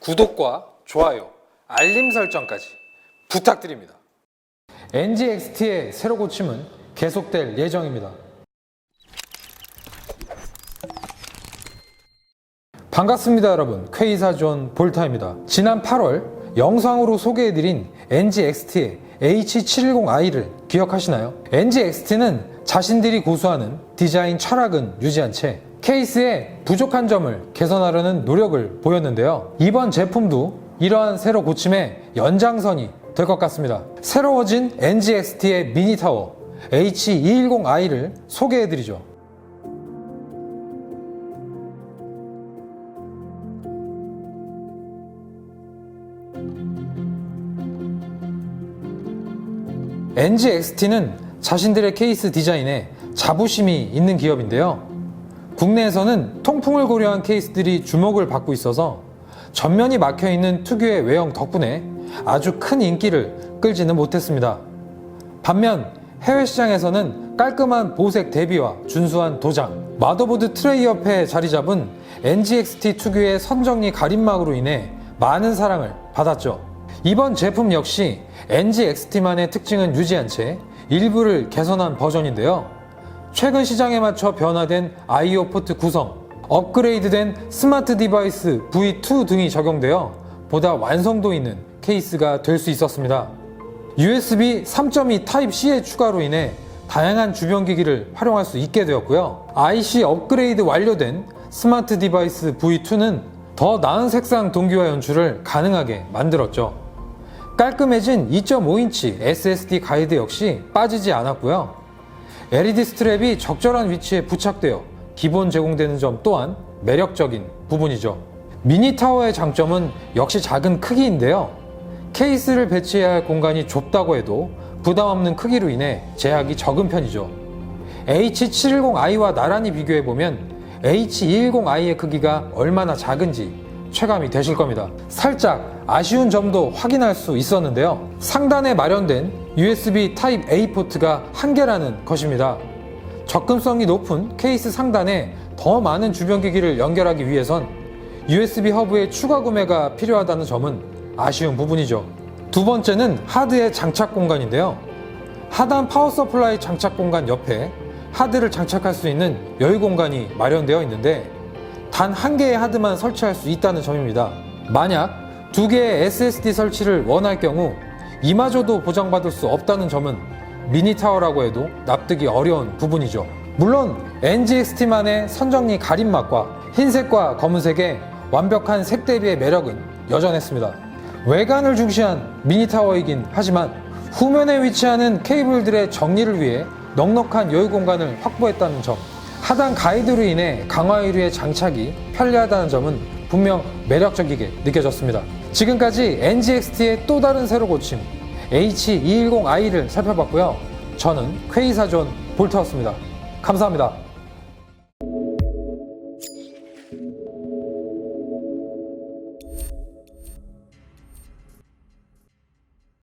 구독과 좋아요, 알림 설정까지 부탁드립니다. NGXT의 새로 고침은 계속될 예정입니다. 반갑습니다 여러분 퀘이사존 볼타입니다 지난 8월 영상으로 소개해드린 NGXT의 H710i를 기억하시나요? NGXT는 자신들이 고수하는 디자인 철학은 유지한 채 케이스의 부족한 점을 개선하려는 노력을 보였는데요. 이번 제품도 이러한 새로 고침의 연장선이 될 것 같습니다. 새로워진 NGXT의 미니 타워 H210i를 소개해드리죠. NGXT는 자신들의 케이스 디자인에 자부심이 있는 기업인데요. 국내에서는 통풍을 고려한 케이스들이 주목을 받고 있어서 전면이 막혀 있는 특유의 외형 덕분에 아주 큰 인기를 끌지는 못했습니다. 반면 해외 시장에서는 깔끔한 보색 대비와 준수한 도장, 마더보드 트레이 옆에 자리 잡은 NGXT 특유의 선정리 가림막으로 인해 많은 사랑을 받았죠. 이번 제품 역시 NGXT만의 특징은 유지한 채 일부를 개선한 버전인데요. 최근 시장에 맞춰 변화된 IO 포트 구성, 업그레이드된 스마트 디바이스 V2 등이 적용되어 보다 완성도 있는 케이스가 될 수 있었습니다. USB 3.2 타입C의 추가로 인해 다양한 주변 기기를 활용할 수 있게 되었고요. IC 업그레이드 완료된 스마트 디바이스 V2는 더 나은 색상 동기화 연출을 가능하게 만들었죠. 깔끔해진 2.5인치 SSD 가이드 역시 빠지지 않았고요. LED 스트랩이 적절한 위치에 부착되어 기본 제공되는 점 또한 매력적인 부분이죠. 미니 타워의 장점은 역시 작은 크기인데요. 케이스를 배치해야 할 공간이 좁다고 해도 부담 없는 크기로 인해 제약이 적은 편이죠. H710i와 나란히 비교해보면 H210i의 크기가 얼마나 작은지 체감이 되실 겁니다. 살짝 아쉬운 점도 확인할 수 있었는데요. 상단에 마련된 USB 타입 A 포트가 한 개라는 것입니다. 접근성이 높은 케이스 상단에 더 많은 주변 기기를 연결하기 위해선 USB 허브의 추가 구매가 필요하다는 점은 아쉬운 부분이죠. 두 번째는 하드의 장착 공간인데요. 하단 파워 서플라이 장착 공간 옆에 하드를 장착할 수 있는 여유 공간이 마련되어 있는데 단 한 개의 하드만 설치할 수 있다는 점입니다. 만약 두 개의 SSD 설치를 원할 경우 이마저도 보장받을 수 없다는 점은 미니 타워라고 해도 납득이 어려운 부분이죠. 물론 NGXT만의 선정리 가림막과 흰색과 검은색의 완벽한 색 대비의 매력은 여전했습니다. 외관을 중시한 미니 타워이긴 하지만 후면에 위치하는 케이블들의 정리를 위해 넉넉한 여유 공간을 확보했다는 점, 하단 가이드로 인해 강화 유리의 장착이 편리하다는 점은 분명 매력적이게 느껴졌습니다. 지금까지 NGXT의 또 다른 새로 고침 H210i를 살펴봤고요. 저는 퀘이사존 볼트였습니다. 감사합니다.